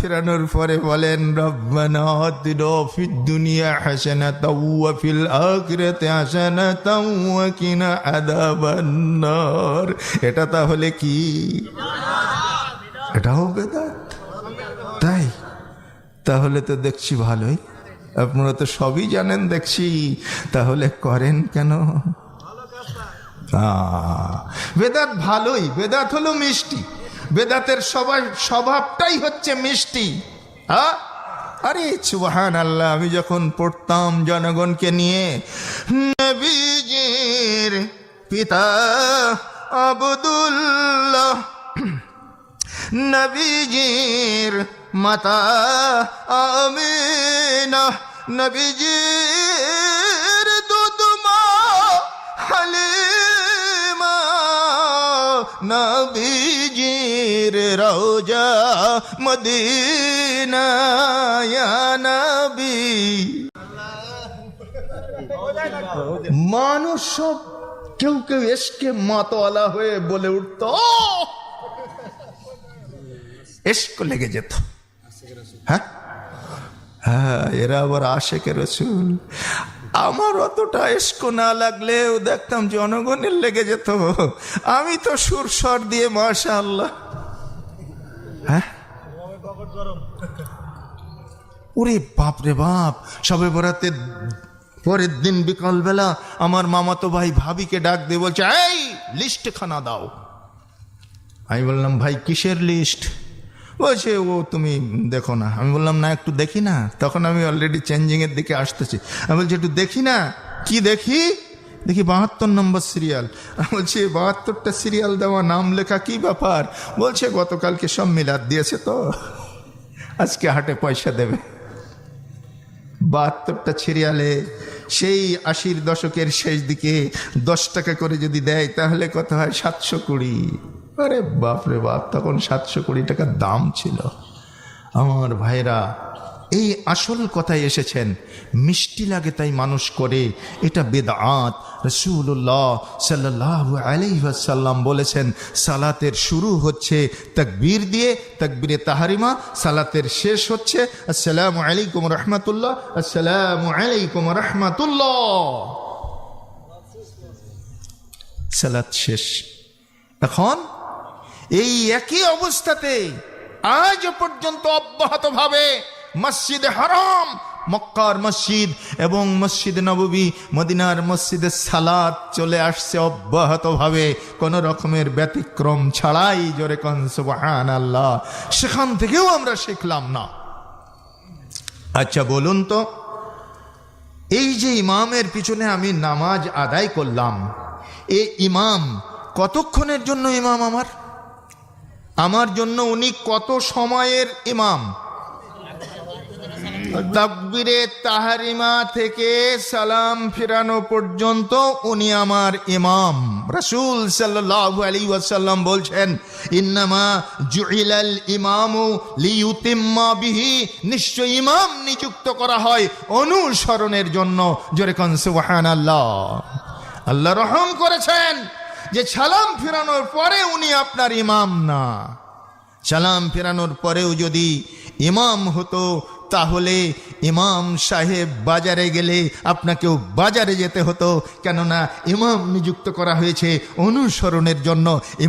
ফেরানোর পরে বলেন, রব্বানা আতিনা ফিদ দুনিয়া হাসানাতাও ওয়া ফিল আখিরাতি হাসানাতাও ওয়া কিনা আযাবান নার। এটা তাহলে কি? এটাও বেদাত। তাই? তাহলে তো দেখছি ভালোই। আপনারা তো সবই জানেন দেখছি। তাহলে করেন কেন? বেদাত ভালোই। বেদাত হলো মিষ্টি। বেদাতের সবাই স্বভাবটাই হচ্ছে মিষ্টি। হ্যাঁ? আরে সুবহান আল্লাহ আমি যখন পড়তাম জনগণকে নিয়ে, নবীজির পিতা আবদুল্লাহ, নবীজির মাতা আমিনা, নবীজির দুদমা, হালিমা নবীজির রোজা মদিনা মানুষ সব কেউ কেউ এসকে মাতওয়ালা হয়ে বলে উঠত এসক লেগে যেত। হ্যাঁ? হ্যাঁ এরা আবার আশেকে রসুল। আমার অতটা এসক না লাগলেও দেখতাম জনগণের লেগে যেত। আমি তো সুর স্বর দিয়ে মাশা আল্লাহ হ্যাঁ? ওরে বাপ রে বাপ, সবে বরাতে পরের দিন বিকালবেলা আমার মামাতো ভাই ভাবিকে ডাক দিয়ে বলছে, এই লিস্ট খানা দাও। আমি বললাম, ভাই, কিসের লিস্ট? বলছে, ও, তুমি দেখো না। আমি বললাম, না, একটু দেখি না। তখন আমি অলরেডি চেঞ্জিংয়ের দিকে আসতেছি। আমি বলছি, একটু দেখি না, কি দেখি? দেখি বাহাত্তর নম্বর সিরিয়াল। বলছি বাহাত্তরটা সিরিয়াল দেওয়া নাম লেখা কি ব্যাপার? বলছে, গতকালকে সব মিলাদ দিয়েছে তো। আজকে হাটে পয়সা দেবে। বাহাত্তরটা সিরিয়ালে সেই আশির দশকের শেষ দিকে দশ টাকা করে যদি দেয়, তাহলে কত হয়? সাতশো কুড়ি। আরে বাপরে বাপ, তখন সাতশো কুড়ি টাকার দাম ছিল। আমার ভাইরা এই আসল কথায় এসেছেন। মিষ্টি লাগে তাই মানুষ করে। এটা বেদাত। রসুল্লাহ সাল্লাহ আলাইসাল্লাম বলেছেন, সালাতের শুরু হচ্ছে তকবীর দিয়ে, তকবীরে তাহারিমা, সালাতের শেষ হচ্ছে, আসসালামু আলাইকুম রহমতুল্লাহ, আসসালামু আলাইকুম রহমতুল্লাহ। সালাত শেষ। এখন এই একই অবস্থাতে আজ পর্যন্ত অব্যাহতভাবে মসজিদ হারাম, মক্কার মসজিদ এবং মসজিদ নববী, মদিনার মসজিদে সালাদ চলে আসছে অব্যাহতভাবে। কোন রকমের ব্যতিক্রম ছাড়াই জোরে কনসুবহান আল্লাহ সেখান থেকেও আমরা শিখলাম না। আচ্ছা বলুন তো, এই যে ইমামের পিছনে আমি নামাজ আদায় করলাম, এ ইমাম কতক্ষণের জন্য ইমাম আমার? আমার জন্য উনি কত সময়ের ইমাম? তাকবিরে তাহারিমা থেকে সালাম ফিরানো পর্যন্ত উনি আমার ইমাম। রাসূল সাল্লাল্লাহু আলাইহি ওয়াসাল্লাম বলছেন, ইন্নামা জুইলাল ইমামু লিইউতিম্মা বিহি। নিশ্চয় ইমাম নিযুক্ত করা হয় অনুসরণের জন্য। জোরে কোন, সুবহানাল্লাহ। আল্লাহ রহম করেছেন যে সালাম ফিরানোর পরে উনি আপনার ইমাম না। সালাম ফেরানোর পরেও যদি ইমাম হতো তাহলে ইমাম সাহেব বাজারে গেলে আপনাকেও বাজারে যেতে হতো। কেননা ইমাম নিযুক্ত করা হয়েছে অনুসরণের জন্য। ইমাম